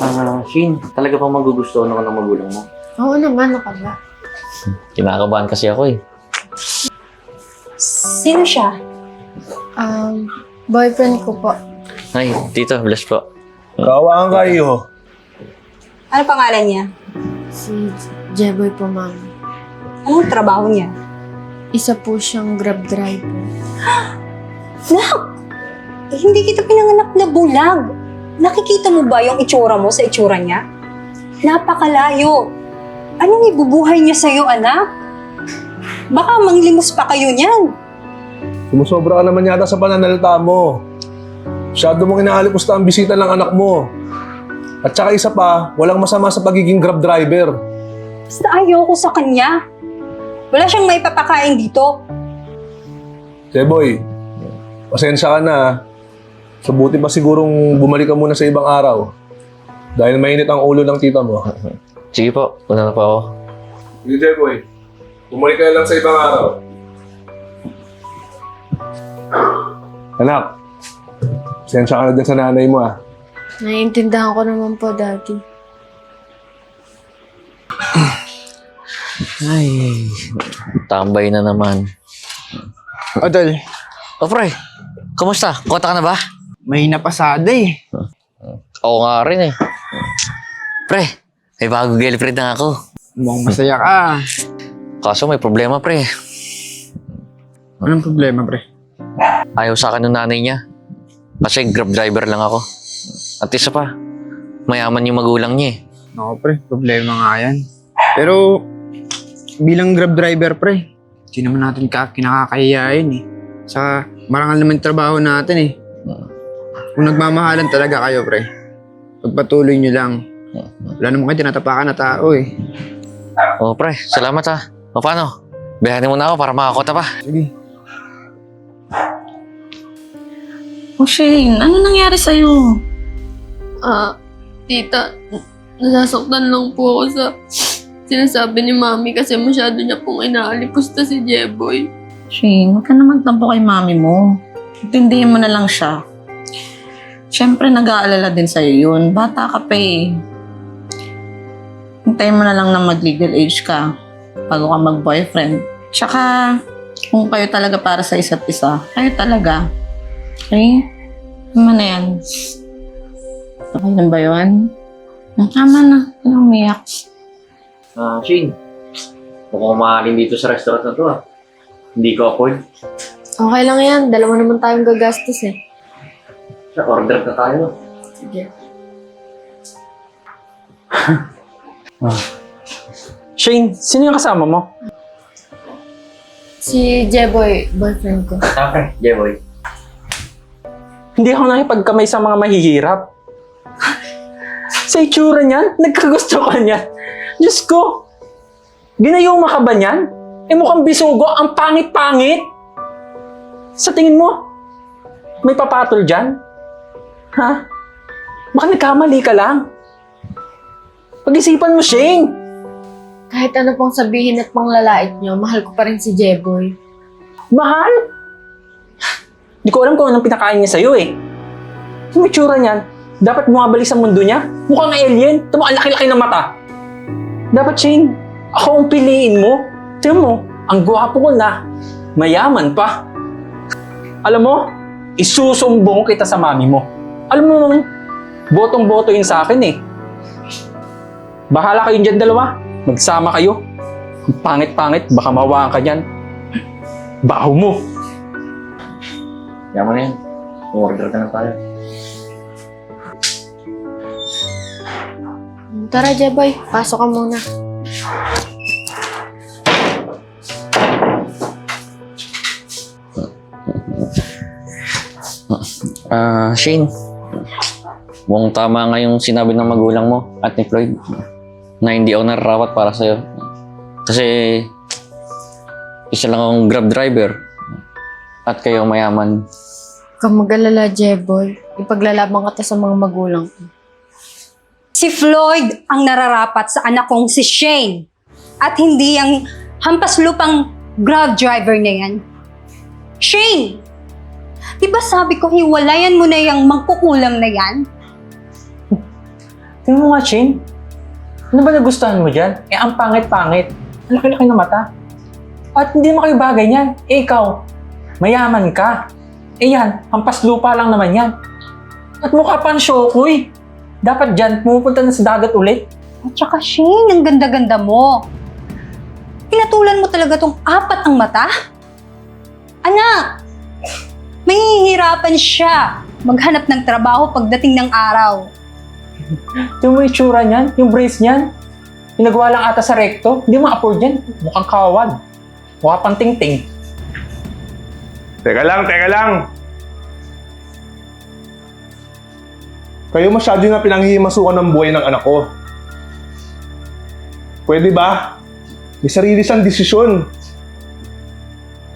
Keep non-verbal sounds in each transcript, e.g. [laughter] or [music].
Ah, Shane, talaga bang magugustuhan ako ng magulang mo? Oo naman, ako ba? Kinakabahan kasi ako eh. Sino siya? Um, boyfriend ko po. Ay, tito, bless po. Kawaan kayo. Ano pangalan niya? Si Jeboy po, ma'am. Anong trabaho niya? Isa po siyang grab driver. [gasps] Nak! Eh, hindi kita pinanganak na bulag. Nakikita mo ba yung itsura mo sa itsura niya? Napakalayo. Anong ibubuhay niya sa'yo, anak? Baka manglimos pa kayo niyan. Sumusobra ka naman yata sa pananalita mo. Masyado mong inaalipusta ang bisita ng anak mo. At saka isa pa, walang masama sa pagiging grab driver. Basta ayoko sa kanya. Wala siyang may papakain dito. Jeboy, pasensya ka na. Ah. Subuti pa sigurong bumalik ka muna sa ibang araw. Dahil mainit ang ulo ng tita mo. [laughs] Sige po, una na po ako. Hindi, Jeboy. Bumalik ka na lang sa ibang araw. Anak, pasensya ka na din sa nanay mo ah. Naiintindihan ko naman po, Daddy. [clears throat] Ay, tambay na naman. Odol, O pre, kumusta? Kota ka na ba? May napasada eh. Oo nga rin eh. Pre, may bagong girlfriend na ako. Mukhang masaya ka. Kaso may problema pre. Anong problema, pre? Ayaw sa akin ng nanay niya. Kasi grab driver lang ako. At isa pa, mayaman yung magulang niya eh. Ako, pre. Problema nga yan. Pero, bilang grab driver, pre, hindi naman natin ka kinakakayayain eh. Saka, marangal naman yung trabaho natin eh. Kung nagmamahalan talaga kayo, pre, pagpatuloy nyo lang. Wala naman kayo tinatapakan na tao eh. O pre, salamat ha. O paano? Bihanin mo na ako para makakota pa. Sige. Oh, Shane, ano nangyari sa'yo? Ah, tita, nasasaktan lang po ako sa sinasabi ni Mami kasi masyado niya pong inaalipusta si Jeboy. Shane, huwag ka na magtampo kay mami mo. Intindihin mo na lang siya. Siyempre, nag-aalala din sa'yo yun. Bata ka pa eh. Hintayin mo na lang na mag-legal age ka bago ka mag-boyfriend. Tsaka, kung kayo talaga para sa isa't isa, kayo talaga. Okay? Tama na yan. Okay ba yun? Hmm, Tama na. Anong umiyak? Ah, Shane. Mukhang mahalin dito sa restaurant na to ah. Hindi ko afford. Okay lang yan. Dalawa naman tayong gagastos eh. Sa order na tayo. Sige. [laughs] Shane, sino yung kasama mo? Si Jeboy, boyfriend ko. Ah, pre, Jeboy. Hindi ako nakipagkamay sa mga mahihirap. sa itsura niyan, nagkagusto ka niyan. Diyos ko, ginayuma ka ba niyan? Eh mukhang bisugo, ang pangit-pangit. Sa tingin mo, may papatol dyan? Ha? Baka nagkamali ka lang. Pag-isipan mo, Shane. Kahit ano pang sabihin at panglalait niyo, mahal ko pa rin si Jeboy. Mahal? Hindi ko alam kung anong pinakain niya sa'yo eh. Yung itsura niyan, dapat bumabalik sa mundo niya. Mukhang alien. Tama, ang laki-laki ng mata. Dapat, Shane, ako ang piliin mo. Tignan mo, ang gwapo ko na. Mayaman pa. Alam mo, isusumbong kita sa mami mo. Alam mo naman, botong-boto yun sa akin eh. Bahala kayong dyan dalawa. Magsama kayo. Ang pangit-pangit, baka mawaan ka dyan. Baho mo. Yaman na yan. Order ka na tayo. Tara, Jeboy. Pasok ka muna. Ah, Shane. Mukhang tama nga yung sinabi ng magulang mo at ni Floyd na hindi ako nararawat para sa'yo. Kasi isa lang akong grab driver at kayo mayaman. Huwag mag-alala, Jeboy. Ipaglalaban ka to sa mga magulang ko. Si Floyd ang nararapat sa anak kong si Shane. At hindi ang hampas lupang grab driver na yan. Shane! Di ba sabi ko hiwalayan mo na yung mangkukulam na yan? Tingnan mo nga, Shane. Ano ba nagustuhan mo dyan? Eh, ang pangit-pangit. Ang laki-laki ng mata. At hindi naman kayo bagay niyan. Eh, ikaw, mayaman ka. Eh yan, hampas lupa lang naman yan. At mukha pa ang Shokoy. Dapat dyan, pumupunta na sa dagat ulit. At saka, Shane, ang ganda-ganda mo. Pinatulan mo talaga tong apat ang mata? Anak, mahihirapan siya maghanap ng trabaho pagdating ng araw. [laughs] Yung may itsura niyan, yung brace niyan, pinagawa lang ata sa recto, hindi mo afford yan. Mukhang kawad. Mukha pang ting-ting. Teka lang, teka lang. Kayo masyado na pinanghihimasukan ng buhay ng anak ko. Pwede ba? May sarili siyang desisyon.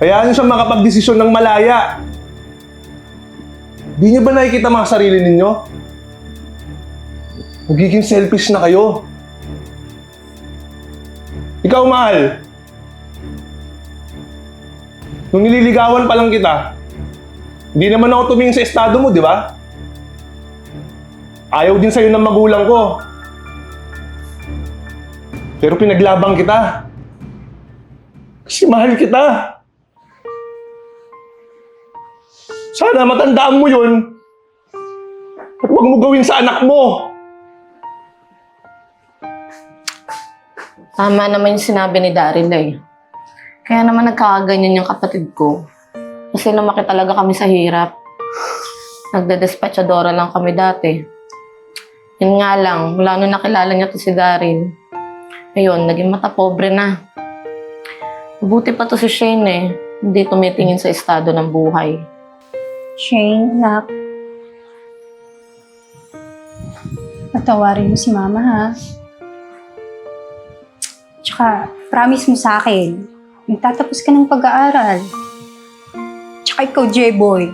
Hayaan niyo siya makapag-desisyon ng malaya. Di niyo ba nakikita mga sarili ninyo? Magiging selfish na kayo. Ikaw, mahal. Nung nililigawan pa lang kita, hindi naman ako tumingin sa estado mo, di ba? Ayaw din sa'yo ng magulang ko. Pero pinaglabang kita. Kasi mahal kita. Sana matandaan mo yun. At huwag mo gawin sa anak mo. Tama naman yung sinabi ni Daryl eh. Kaya naman nagkakaganyan yung kapatid ko. Kasi lumaki talaga kami sa hirap. Nagde-despachadora lang kami dati. Yun nga lang, mula nung nakilala niya to si Daryl, ayun, naging mata pobre na. Mabuti pa to si Shane eh. Hindi tumitingin sa estado ng buhay. Shane, anak. Patawarin mo si mama, ha? Tsaka, promise mo sa akin, magtatapos ka ng pag-aaral. Tsaka ikaw, J-boy,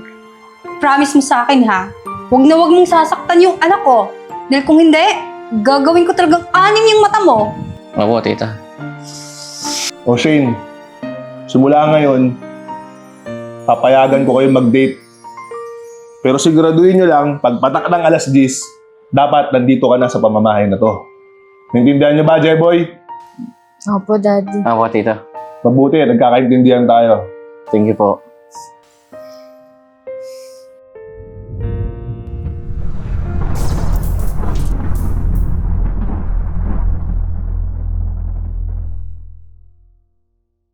promise mo sa akin, ha? Huwag na huwag mong sasaktan yung anak ko. Dahil kung hindi, gagawin ko talagang anim yung mata mo. Opo, tita. O Shane, simula ngayon, papayagan ko kayo mag-date. Pero siguraduhin nyo lang, pagpatak ng alas 10, dapat nandito ka na sa pamamahay na to. Naintindihan nyo ba, J-Boy? Opo, Daddy. Opo, tita. Mabuti, nagkakaintindihan tayo. Thank you po.